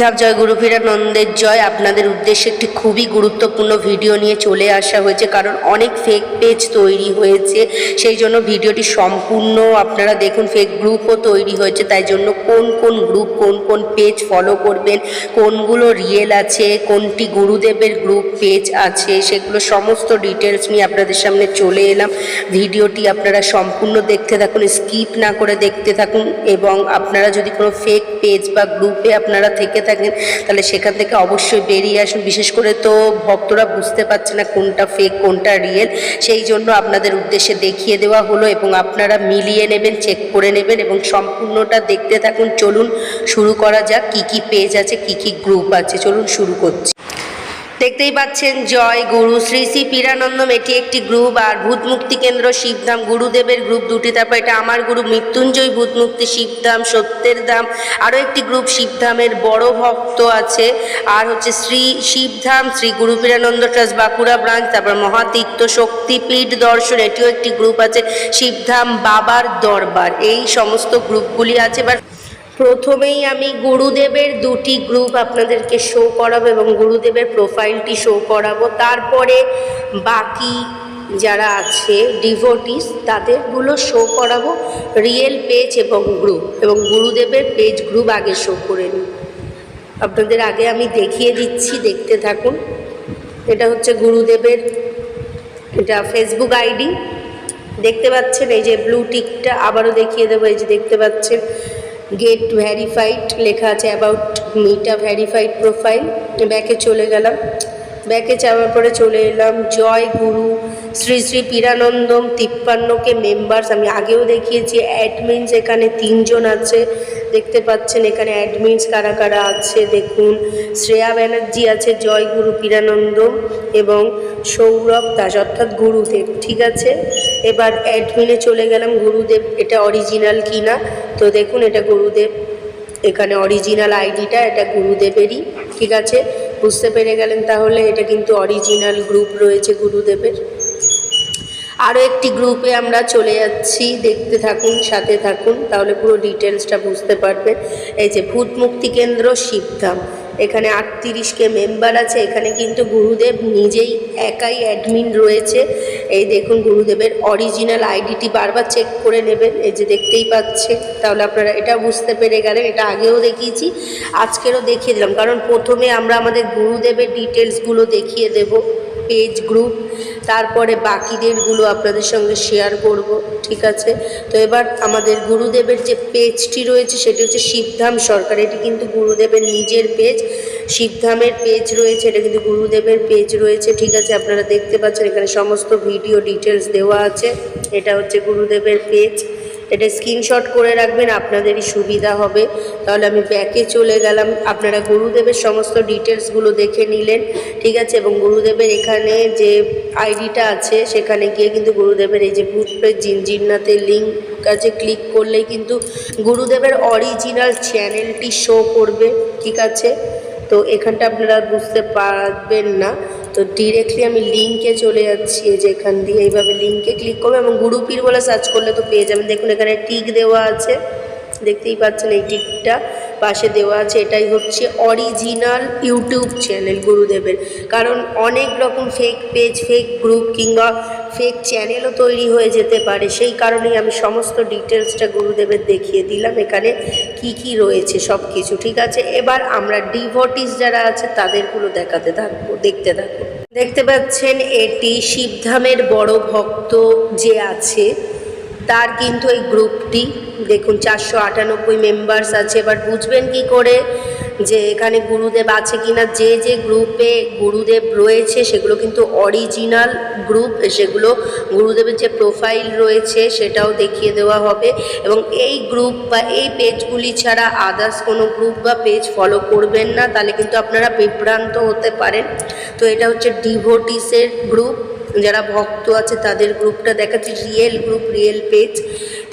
ধাপ জয় গুরুফিরানন্দের জয় আপনাদের উদ্দেশ্যে একটি খুবই গুরুত্বপূর্ণ ভিডিও নিয়ে চলে আসা হয়েছে, কারণ অনেক ফেক পেজ তৈরি হয়েছে। সেই জন্য ভিডিওটি সম্পূর্ণ আপনারা দেখুন ফেক গ্রুপও তৈরি হয়েছে। তাই জন্য কোন কোন গ্রুপ কোন কোন পেজ ফলো করবেন, কোনগুলো রিয়েল আছে, কোনটি গুরুদেবের গ্রুপ পেজ আছে, সেগুলো সমস্ত ডিটেলস নিয়ে আপনাদের সামনে চলে এলাম। ভিডিওটি আপনারা সম্পূর্ণ দেখতে থাকুন স্কিপ না করে দেখতে থাকুন, এবং আপনারা যদি কোনো ফেক পেজ বা গ্রুপে আপনারা থেকে থাকেন তাহলে সেখান থেকে অবশ্যই বেরিয়ে আসুন। বিশেষ করে তো ভক্তরা বুঝতে পারছে না কোনটা ফেক কোনটা রিয়েল সেই জন্য আপনাদের উদ্দেশ্যে দেখিয়ে দেওয়া হলো এবং আপনারা মিলিয়ে নেবেন চেক করে নেবেন এবং সম্পূর্ণটা দেখতে থাকুন। চলুন শুরু করা যাক, কি কি পেজ আছে, কি কি গ্রুপ আছে। চলুন শুরু করছি। দেখতেই পাচ্ছেন, জয় গুরু। শ্রী শ্রী পীরানন্দম এটি একটি গ্রুপ আর ভূত মুক্তি কেন্দ্র শিবধাম। গুরুদেবের গ্রুপ দুটি, তারপর এটা আমার গুরু, মৃত্যুঞ্জয় ভূত মুক্তি শিবধাম, সত্যের ধাম। আরও একটি গ্রুপ শিবধামের বড় ভক্ত আছে, আর হচ্ছে শ্রী শিবধাম, শ্রী গুরু পীরানন্দ ট্রাস্ট, বাঁকুড়া ব্রাঞ্চ, তারপর মহাতীর্থ শক্তিপীঠ দর্শন, এটিও একটি গ্রুপ আছে, শিবধাম বাবার দরবার। এই সমস্ত গ্রুপগুলি আছে, এবার প্রথমেই আমি গুরুদেবের দুটি গ্রুপ আপনাদেরকে শো করাবো এবং গুরুদেবের প্রোফাইলটি শো করাবো। তারপরে বাকি যারা আছে ডিভোটিস তাদেরগুলো শো করাবো রিয়েল পেজ এবং গ্রুপ এবং গুরুদেবের পেজ গ্রুপ আগে শো করে নিই। আপনাদের আগে আমি দেখিয়ে দিচ্ছি, দেখতে থাকুন। এটা হচ্ছে গুরুদেবের, এটা ফেসবুক আইডি দেখতে পাচ্ছেন, এই যে ব্লু টিকটা আবারও দেখিয়ে দেবো, এই যে দেখতে পাচ্ছেন। গেট ভ্যারিফাইড লেখা আছে অ্যাবাউট মিটা ভ্যারিফাইড প্রোফাইল ব্যাকে চলে গেলাম। ব্যাকে যাওয়ার পরে চলে এলাম, জয় গুরু, শ্রী শ্রী পীরানন্দম, তিপ্পান্নকে মেম্বার্স আমি আগেও দেখিয়েছি অ্যাডমিনস এখানে তিনজন আছে, দেখতে পাচ্ছেন এখানে অ্যাডমিনস কারা কারা আছে, দেখুন। শ্রেয়া ব্যানার্জি আছে, জয় গুরু, পীরানন্দম এবং সৌরভ দাস, অর্থাৎ গুরুদেব, ঠিক আছে? এবার অ্যাডমিনে চলে গেলাম, গুরুদেব, এটা অরিজিনাল কিনা? তো দেখুন, এটা গুরুদেব। এখানে অরিজিনাল আইডিটা এটা গুরুদেবেরই, ঠিক আছে? বুঝতে পেরে গেলেন তাহলে, এটা কিন্তু অরিজিনাল গ্রুপ রয়েছে গুরুদেবের। আরও একটি গ্রুপে আমরা চলে যাচ্ছি, দেখতে থাকুন, সাথে থাকুন, তাহলে পুরো ডিটেলসটা বুঝতে পারবে এই যে ভূত মুক্তি কেন্দ্র শিবধাম। এখানে আটত্রিশকে মেম্বার আছে, এখানে কিন্তু গুরুদেব নিজেই একাই অ্যাডমিন রয়েছে। এই দেখুন গুরুদেবের অরিজিনাল আইডিটি বারবার চেক করে নেবেন, এই যে দেখতেই পাচ্ছে। তাহলে আপনারা এটা বুঝতে পেরে গেলেন, এটা আগেও দেখিয়েছি, আজকেরও দেখিয়ে দিলাম। কারণ প্রথমে আমরা আমাদের গুরুদেবের ডিটেলসগুলো দেখিয়ে দেব। পেজ গ্রুপ তারপরে বাকিদেরগুলো আপনাদের সঙ্গে শেয়ার করব, ঠিক আছে? তো এবার আমাদের গুরুদেবের যে পেজটি রয়েছে, সেটি হচ্ছে শিবধাম সরকার। এটি কিন্তু গুরুদেবের নিজের পেজ শিবধামের পেজ রয়েছে, এটা কিন্তু গুরুদেবের পেজ রয়েছে, ঠিক আছে? আপনারা দেখতে পাচ্ছেন, এখানে সমস্ত ভিডিও ডিটেলস দেওয়া আছে। এটা হচ্ছে গুরুদেবের পেজ এটা স্ক্রিনশট করে রাখবেন, আপনাদেরই সুবিধা হবে। তাহলে আমি ব্যাকে চলে গেলাম। আপনারা গুরুদেবের সমস্ত ডিটেলসগুলো দেখে নিলেন, ঠিক আছে? এবং গুরুদেবের এখানে যে আইডিটা আছে, সেখানে গিয়ে কিন্তু গুরুদেবের এই যে ভূতপ্রেত জিনজিন্নাতের লিঙ্ক আছে ক্লিক করলেই কিন্তু গুরুদেবের অরিজিনাল চ্যানেলটি শো করবে, ঠিক আছে? তো এখানটা আপনারা বুঝতে পারবেন না। তো ডিরেক্টলি আমি লিঙ্কে চলে যাচ্ছি এই যে এখান দিয়ে। এইভাবে লিঙ্কে ক্লিক করব এবং গুরুপীর বলে সার্চ করলে তো পেয়ে যাবেন। দেখুন, এখানে টিক দেওয়া আছে। দেখতেই পাচ্ছেন এই টিকটা পাশে দেওয়া আছে। এটাই হচ্ছে অরিজিনাল ইউটিউব চ্যানেল গুরুদেবের। কারণ অনেক রকম ফেক পেজ ফেক গ্রুপ কিংবা ফেক চ্যানেলও তৈরি হয়ে যেতে পারে। সেই কারণেই আমি সমস্ত ডিটেলসটা গুরুদেবের দেখিয়ে দিলাম। এখানে কি কি রয়েছে সব কিছু ঠিক আছে? এবার আমরা ডিভোটিস যারা আছে, তাদেরগুলো দেখাতে থাকব, দেখতে থাকব। দেখতে পাচ্ছেন এটি শিবধামের বড় ভক্ত যে আছে, তার কিন্তু এই গ্রুপটি, দেখুন, চারশো আটানব্বই মেম্বার্স আছে। এবার বুঝবেন কি করে যে এখানে গুরুদেব আছে কিনা, যে যে গ্রুপে গুরুদেব রয়েছে, সেগুলো কিন্তু অরিজিনাল গ্রুপ সেগুলো গুরুদেবের যে প্রোফাইল রয়েছে, সেটাও দেখিয়ে দেওয়া হবে। এবং এই গ্রুপ বা এই পেজগুলি ছাড়া আদার্স কোনো গ্রুপ বা পেজ ফলো করবেন না, তাহলে কিন্তু আপনারা বিভ্রান্ত হতে পারেন। তো এটা হচ্ছে ডিভোটিসের গ্রুপ যারা ভক্ত আছে তাদের গ্রুপটা দেখাচ্ছি রিয়েল গ্রুপ রিয়েল পেজ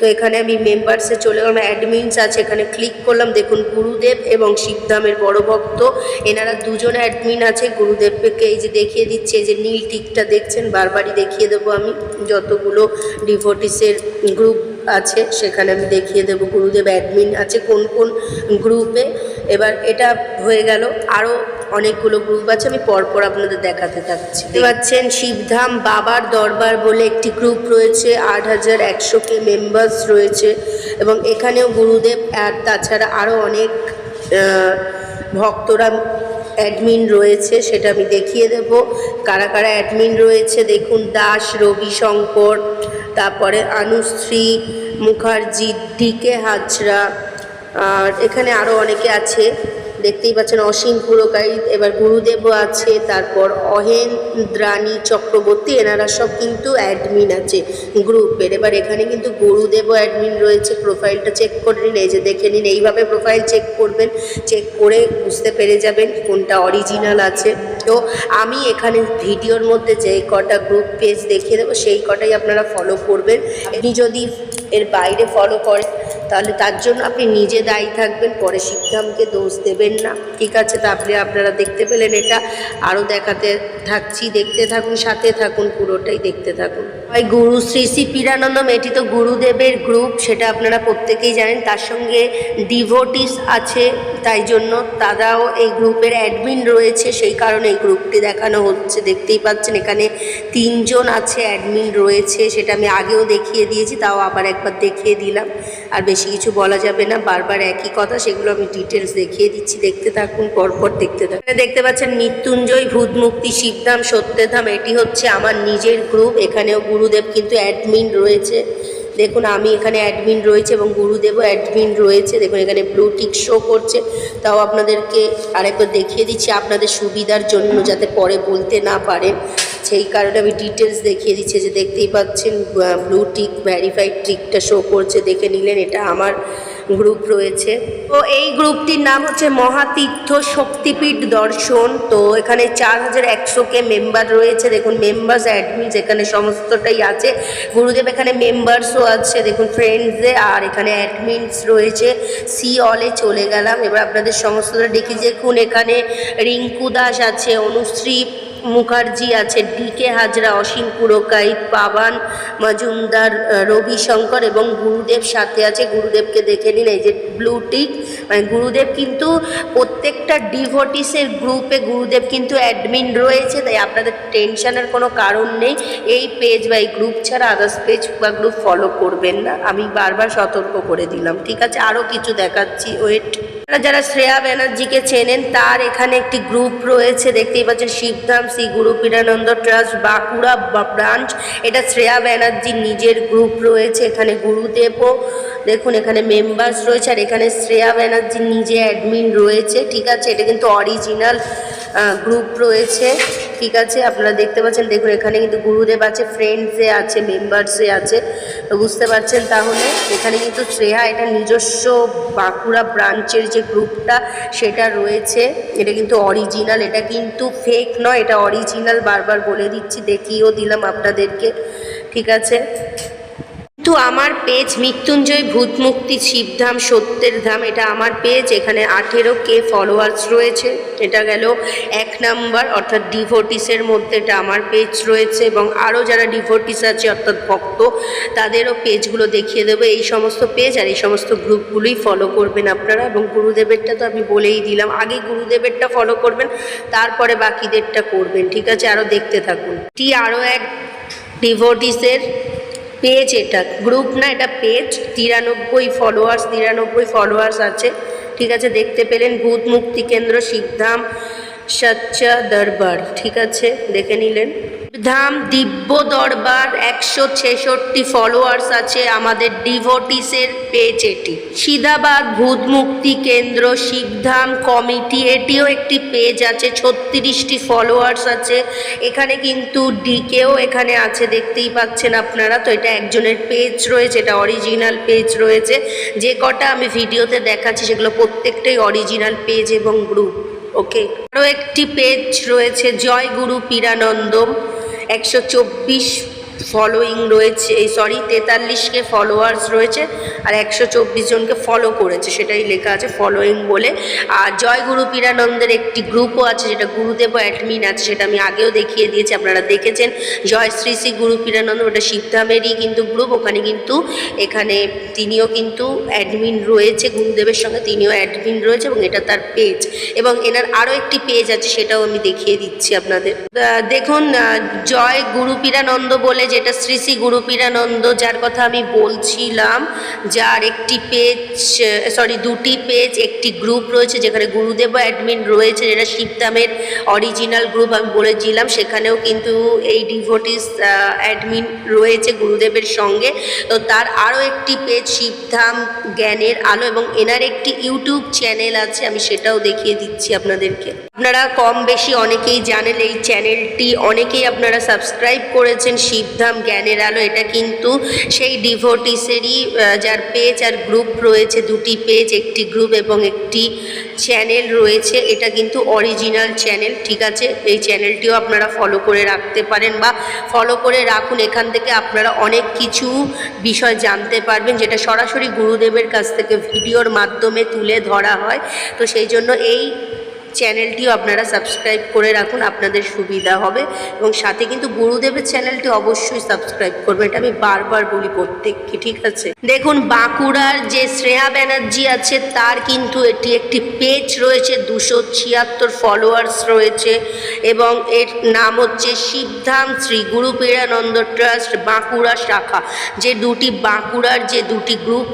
তো এখানে আমি মেম্বার্সে চলে গেলাম অ্যাডমিনস আছে, এখানে ক্লিক করলাম, দেখুন গুরুদেব এবং শিবধামের বড় ভক্ত। এনারা দুজন অ্যাডমিন আছে, গুরুদেবকে এই যে দেখিয়ে দিচ্ছে, এই যে নীল টিকটা দেখছেন, বারবারই দেখিয়ে দেবো আমি। যতগুলো ডিভোটিসের গ্রুপ আছে, সেখানে আমি দেখিয়ে দেবো, গুরুদেব অ্যাডমিন আছে কোন কোন গ্রুপে এবার এটা হয়ে গেল। আরও অনেকগুলো গ্রুপ আছে, আমি পরপর আপনাদের দেখাতে থাকছি। দেখতে পাচ্ছেন, শিবধাম বাবার দরবার বলে একটি গ্রুপ রয়েছে, আট হাজার একশো কে মেম্বার্স রয়েছে এবং এখানেও গুরুদেব আর তাছাড়া আরও অনেক ভক্তরা অ্যাডমিন রয়েছে, সেটা আমি দেখিয়ে দেব। কারা কারা অ্যাডমিন রয়েছে, দেখুন, দাস রবি শঙ্কর তারপরে আনুশ্রী, মুখার্জি ডিকে হাজরা, আর এখানে আরও অনেকে আছে। দেখতেই পাচ্ছেন অসীম পুরকারী এবার গুরুদেবও আছে, তারপর অহেন্দ্রাণী চক্রবর্তী, এনারা সব কিন্তু অ্যাডমিন আছে গ্রুপের এবার এখানে কিন্তু গুরুদেবও অ্যাডমিন রয়েছে প্রোফাইলটা চেক করে নিন, এই যে দেখে নিন, এইভাবে প্রোফাইল চেক করবেন চেক করে বুঝতে পেরে যাবেন কোনটা অরিজিনাল আছে। তো আমি এখানে ভিডিওর মধ্যে যে কটা গ্রুপ পেজ দেখিয়ে দেবো, সেই কটাই আপনারা ফলো করবেন। আপনি যদি এর বাইরে ফলো করেন তাহলে তার জন্য আপনি নিজে দায়ী থাকবেন, পরে শিক্ষামকে দোষ দেবেন না। ঠিক আছে তারপরে আপনারা দেখতে পেলেন এটা। আরও দেখাতে থাকছি, দেখতে থাকুন, সাথে থাকুন, পুরোটাই দেখতে থাকুন। হয় গুরু শ্রী শ্রী পীরানন্দম এটি তো গুরুদেবের গ্রুপ, সেটা আপনারা প্রত্যেকেই জানেন, তার সঙ্গে ডিভোটিস আছে, তাই জন্য তারাও এই গ্রুপের অ্যাডমিন রয়েছে, সেই কারণে এই গ্রুপটি দেখানো হচ্ছে, দেখতেই পাচ্ছেন, এখানে তিনজন আছে, অ্যাডমিন রয়েছে, সেটা আমি আগেও দেখিয়ে দিয়েছি, তাও আবার একবার দেখিয়ে দিলাম। আর বেশি কিছু বলা যাবে না, বারবার একই কথা, সেগুলো আমি ডিটেলস দেখিয়ে দিচ্ছি। দেখতে থাকুন, পরপর দেখতে থাকুন। দেখতে পাচ্ছেন মৃত্যুঞ্জয়, ভূতমুক্তি, শিবধাম, সত্যধাম, এটি হচ্ছে আমার নিজের গ্রুপ এখানেও গুরুদেব কিন্তু অ্যাডমিন রয়েছে। দেখুন, আমি এখানে অ্যাডমিন রয়েছে এবং গুরুদেবও অ্যাডমিন রয়েছে। দেখুন, এখানে ব্লু টিক শো করছে। তাও আপনাদেরকে আরেকবার দেখিয়ে দিচ্ছি আপনাদের সুবিধার জন্য যাতে পরে বলতে না পারেন। সেই কারণে আমি ডিটেলস দেখিয়ে দিচ্ছি যে দেখতেই পাচ্ছেন ব্লু টিক ভ্যারিফাইড টিকটা শো করছে। দেখে নিলেন, এটা আমার গ্রুপ রয়েছে। তো এই গ্রুপটির নাম হচ্ছে মহাতীর্থ শক্তিপীঠ দর্শন। তো এখানে চার হাজার একশো কে মেম্বার রয়েছে। দেখুন মেম্বার্স অ্যাডমিনস এখানে সমস্তটাই আছে। গুরুদেব এখানে মেম্বার্সও আছে। দেখুন ফ্রেন্ডসে আর এখানে অ্যাডমিনস রয়েছে। সি অলে চলে গেলাম। এবার আপনাদের সমস্তটা দেখি দেখুন এখানে রিঙ্কু দাস আছে, অনুশ্রী মুখার্জি আছে ডিকে হাজরা, অসীম পুরকাইত পাবান মজুমদার রবিশঙ্কর এবং গুরুদেব সাথে আছে। গুরুদেবকে দেখে নিন, এই যে ব্লু টিক। মানে গুরুদেব কিন্তু প্রত্যেকটা ডিভোটিসের গ্রুপে গুরুদেব কিন্তু অ্যাডমিন রয়েছে, তাই আপনাদের টেনশনের কোনো কারণ নেই। এই পেজ বা এই গ্রুপ ছাড়া আদার্স পেজ বা গ্রুপ ফলো করবেন না। আমি বারবার সতর্ক করে দিলাম, ঠিক আছে? আরও কিছু দেখাচ্ছি, ওয়েট। যারা শ্রেয়া ব্যানার্জিকে চেনেন, তার এখানে একটি গ্রুপ রয়েছে, দেখতেই পাচ্ছেন শিবধাম শ্রী গুরু পীরানন্দ ট্রাস্ট বাঁকুড়া ব্রাঞ্চ। এটা শ্রেয়া ব্যানার্জির নিজের গ্রুপ রয়েছে, এখানে গুরুদেবও। দেখুন, এখানে মেম্বার্স রয়েছে, আর এখানে শ্রেয়া ব্যানার্জির নিজে অ্যাডমিন রয়েছে, ঠিক আছে? এটা কিন্তু অরিজিনাল গ্রুপ রয়েছে। ঠিক আছে, আপনারা দেখতে পাচ্ছেন, দেখুন, এখানে কিন্তু গুরুদেব আছে ফ্রেন্ডসে আছে মেম্বার্সে আছে। বুঝতে পারছেন তাহলে, এখানে কিন্তু শ্রেয়া, এটা নিজস্ব বাঁকুড়া ব্রাঞ্চের যে গ্রুপটা, সেটা রয়েছে। এটা কিন্তু অরিজিনাল এটা কিন্তু ফেক নয়, এটা অরিজিনাল বারবার বলে দিচ্ছি, দেখিয়েও দিলাম আপনাদেরকে। ঠিক আছে? কিন্তু আমার পেজ মৃত্যুঞ্জয় ভূতমুক্তি শিবধাম সত্যের ধাম, এটা আমার পেজ, এখানে আঠেরো কে ফলোয়ার্স রয়েছে। এটা গেল এক নাম্বার, অর্থাৎ ডিভোটিসের মধ্যে এটা আমার পেজ রয়েছে এবং আরও যারা ডিভোটিস আছে, অর্থাৎ ভক্ত, তাদেরও পেজগুলো দেখিয়ে দেবো। এই সমস্ত পেজ আর এই সমস্ত গ্রুপগুলোই ফলো করবেন আপনারা এবং গুরুদেবেরটা তো আমি বলেই দিলাম, আগে গুরুদেবেরটা ফলো করবেন, তারপরে বাকিদেরটা করবেন, ঠিক আছে? আরও দেখতে থাকুন। টি আরও এক ডিভোটিসের পেজ এটা গ্রুপ না, এটা পেজ তিরানব্বই ফলোয়ার্স তিরানব্বই ফলোয়ার্স আছে, ঠিক আছে, দেখতে পেলেন, ভূত মুক্তি কেন্দ্র, শিবধাম সচ্চা দরবার, ঠিক আছে? দেখে নিলেন? ধাম দিব্য দরবার, একশো ছেষট্টি ফলোয়ার্স আছে আমাদের ডিভোটিসের পেজ এটি। সিদাবাদ ভূত মুক্তি কেন্দ্র শিবধাম কমিটি, এটিও একটি পেজ আছে, ছত্রিশটি ফলোয়ার্স আছে। এখানে কিন্তু ডিকেও এখানে আছে, দেখতেই পাচ্ছেন আপনারা। তো এটা একজনের পেজ রয়েছে, এটা অরিজিনাল পেজ রয়েছে। যে কটা আমি ভিডিওতে দেখাচ্ছি, সেগুলো প্রত্যেকটাই অরিজিনাল পেজ এবং গ্রুপ ওকে। আরও একটি পেজ রয়েছে জয় গুরু পীরানন্দম একশো চব্বিশ ফলোয়িং রয়েছে, এই সরি তেতাল্লিশকে ফলোয়ার্স রয়েছে আর একশো চব্বিশ জনকে ফলো করেছে, সেটাই লেখা আছে ফলোয়িং বলে। আর জয় গুরু পীরানন্দের একটি গ্রুপও আছে যেটা গুরুদেব অ্যাডমিন আছে, সেটা আমি আগেও দেখিয়ে দিয়েছি, আপনারা দেখেছেন। জয় শ্রী শ্রী গুরু পীরানন্দ, ওটা শিবধামেরই কিন্তু গ্রুপ ওখানে কিন্তু এখানে তিনিও কিন্তু অ্যাডমিন রয়েছে, গুরুদেবের সঙ্গে তিনিও অ্যাডমিন রয়েছে এবং এটা তার পেজ এবং এনার আরও একটি পেজ আছে, সেটাও আমি দেখিয়ে দিচ্ছি আপনাদের। দেখুন জয় গুরু পীরানন্দ বলে যেটা শ্রী শ্রী গুরু পীরানন্দ, যার কথা আমি বলছিলাম, যার একটি পেজ সরি দুটি পেজ একটি গ্রুপ রয়েছে যেখানে গুরুদেব অ্যাডমিন রয়েছে, যেটা শিবধামের অরিজিনাল গ্রুপ আমি বলেছিলাম, সেখানেও কিন্তু এই ডিভোটিস অ্যাডমিন রয়েছে গুরুদেবের সঙ্গে। তো তার আরও একটি পেজ শিবধাম জ্ঞানের আলো এবং এনার একটি ইউটিউব চ্যানেল আছে, আমি সেটাও দেখিয়ে দিচ্ছি আপনাদেরকে। আপনারা কম বেশি অনেকেই জানেন, এই চ্যানেলটি অনেকেই আপনারা সাবস্ক্রাইব করেছেন শিবধাম জ্ঞানের আলো, এটা কিন্তু সেই ডিভোটিসেরই যার পেজ আর গ্রুপ রয়েছে, দুটি পেজ একটি গ্রুপ এবং একটি চ্যানেল রয়েছে, এটা কিন্তু অরিজিনাল চ্যানেল ঠিক আছে? এই চ্যানেলটিও আপনারা ফলো করে রাখতে পারেন বা ফলো করে রাখুন, এখান থেকে আপনারা অনেক কিছু বিষয় জানতে পারবেন, যেটা সরাসরি গুরুদেবের কাছ থেকে ভিডিওর মাধ্যমে তুলে ধরা হয়। তো সেই জন্য এই চ্যানেলটিও আপনারা সাবস্ক্রাইব করে রাখুন, আপনাদের সুবিধা হবে। এবং সাথে কিন্তু গুরুদেবের চ্যানেলটি অবশ্যই সাবস্ক্রাইব করবেন, এটা আমি বারবার বলি প্রত্যেককে, ঠিক আছে? দেখুন, বাঁকুড়ার যে শ্রেয়া ব্যানার্জি আছে, তার কিন্তু এটি একটি পেজ রয়েছে, দুশো ছিয়াত্তর ফলোয়ার্স রয়েছে। এবং এর নাম হচ্ছে শিবধাম শ্রী গুরু পীরানন্দ ট্রাস্ট বাঁকুড়া শাখা। যে দুটি বাঁকুড়ার যে দুটি গ্রুপ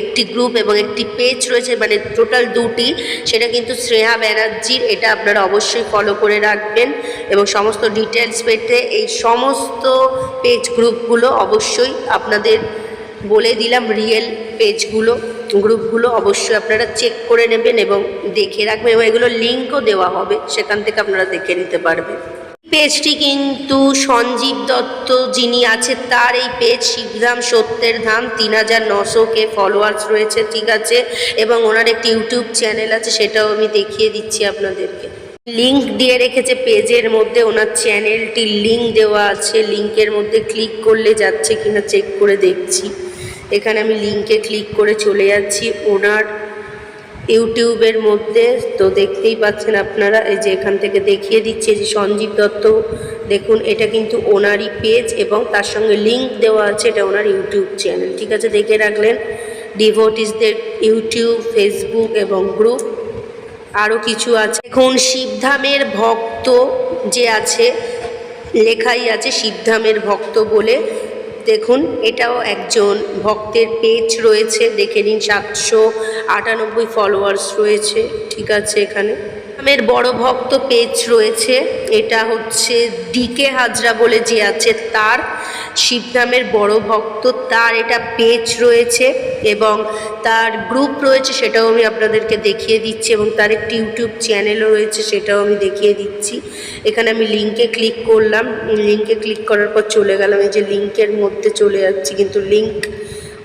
একটি গ্রুপ এবং একটি পেজ রয়েছে মানে টোটাল দুটি, সেটা কিন্তু শ্রেয়া ব্যানার্জির, এটা আপনারা অবশ্যই ফলো করে রাখবেন এবং সমস্ত ডিটেলস পেতে এই সমস্ত পেজ গ্রুপগুলো অবশ্যই আপনাদের বলে দিলাম রিয়েল পেজগুলো গ্রুপগুলো অবশ্যই আপনারা চেক করে নেবেন এবং দেখে রাখবেন এবং এগুলো লিঙ্কও দেওয়া হবে, সেখান থেকে আপনারা দেখে নিতে পারবেন। পেজটি কিন্তু সঞ্জীব দত্ত যিনি আছে তার এই পেজ শিবধাম সত্যের ধাম তিন হাজার নশো কে ফলোয়ার্স রয়েছে, ঠিক আছে? এবং ওনার একটি ইউটিউব চ্যানেল আছে, সেটাও আমি দেখিয়ে দিচ্ছি আপনাদেরকে। লিংক দিয়ে রেখেছে পেজের মধ্যে, ওনার চ্যানেলটির লিংক দেওয়া আছে লিংকের মধ্যে ক্লিক করলে যাচ্ছে কিনা চেক করে দেখছি। এখানে আমি লিংকে ক্লিক করে চলে যাচ্ছি, ওনার ইউটিউবের মধ্যে তো দেখতেই পাচ্ছেন আপনারা, এই যে এখান থেকে দেখিয়ে দিচ্ছে যে সঞ্জীব দত্ত, দেখুন, এটা কিন্তু ওনারই পেজ এবং তার সঙ্গে লিংক দেওয়া আছে, এটা ওনার ইউটিউব চ্যানেল ঠিক আছে? দেখে রাখলেন ডিভোটিসদের ইউটিউব ফেসবুক এবং গ্রুপ আরও কিছু আছে। এখন শিবধামের ভক্ত যে আছে, লেখাই আছে শিবধামের ভক্ত বলে। দেখুন, এটাও একজন ভক্তের পেজ রয়েছে, দেখে নিন, সাতশো আটানব্বই ফলোয়ার্স রয়েছে, ঠিক আছে এখানে। শিবধামের বড় ভক্ত পেজ রয়েছে। এটা হচ্ছে ডিকে হাজরা বলে যে আছে তার। শিবধামের বড় ভক্ত তার এটা পেজ রয়েছে এবং তার গ্রুপ রয়েছে সেটাও আমি আপনাদেরকে দেখিয়ে দিচ্ছি এবং তার একটি ইউটিউব চ্যানেলও রয়েছে সেটাও আমি দেখিয়ে দিচ্ছি। এখানে আমি লিঙ্কে ক্লিক করলাম। লিঙ্কে ক্লিক করার পর চলে গেলাম। এই যে লিঙ্কের মধ্যে চলে যাচ্ছি কিন্তু লিঙ্ক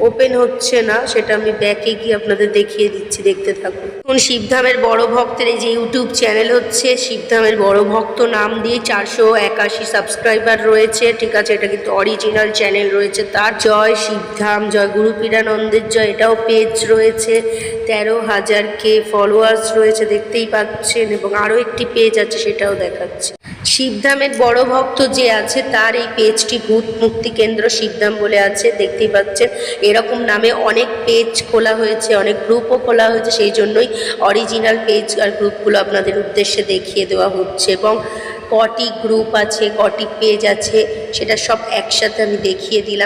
ওপেন হচ্ছে না, সেটা আমি ব্যাকে গিয়ে আপনাদের দেখিয়ে দিচ্ছি, দেখতে থাকুন। এখন শিবধামের বড় ভক্তের এই যে ইউটিউব চ্যানেল হচ্ছে, শিবধামের বড় ভক্ত নাম দিয়ে চারশো একাশি সাবস্ক্রাইবার রয়েছে, ঠিক আছে, এটা কিন্তু অরিজিনাল চ্যানেল রয়েছে তার। জয় শিবধাম, জয় গুরু পীরানন্দের জয়, এটাও পেজ রয়েছে, তেরো হাজার কে ফলোয়ার্স রয়েছে, দেখতেই পাচ্ছেন, এবং আরও একটি পেজ আছে, সেটাও দেখাচ্ছে। শিবধামের বড় ভক্ত যে আছে, তার এই পেজটি ভূত মুক্তি কেন্দ্র শিবধাম বলে আছে, দেখতেই পাচ্ছেন। এরকম নামে অনেক পেজ খোলা হয়েছে, অনেক গ্রুপও খোলা হয়েছে, সেই জন্যই অরিজিনাল পেজ আর গ্রুপগুলো আপনাদের উদ্দেশ্যে দেখিয়ে দেওয়া হচ্ছে। এবং কটি গ্রুপ আছে, কটি পেজ আছে, সেটা সব একসাথে আমি দেখিয়ে দিলাম।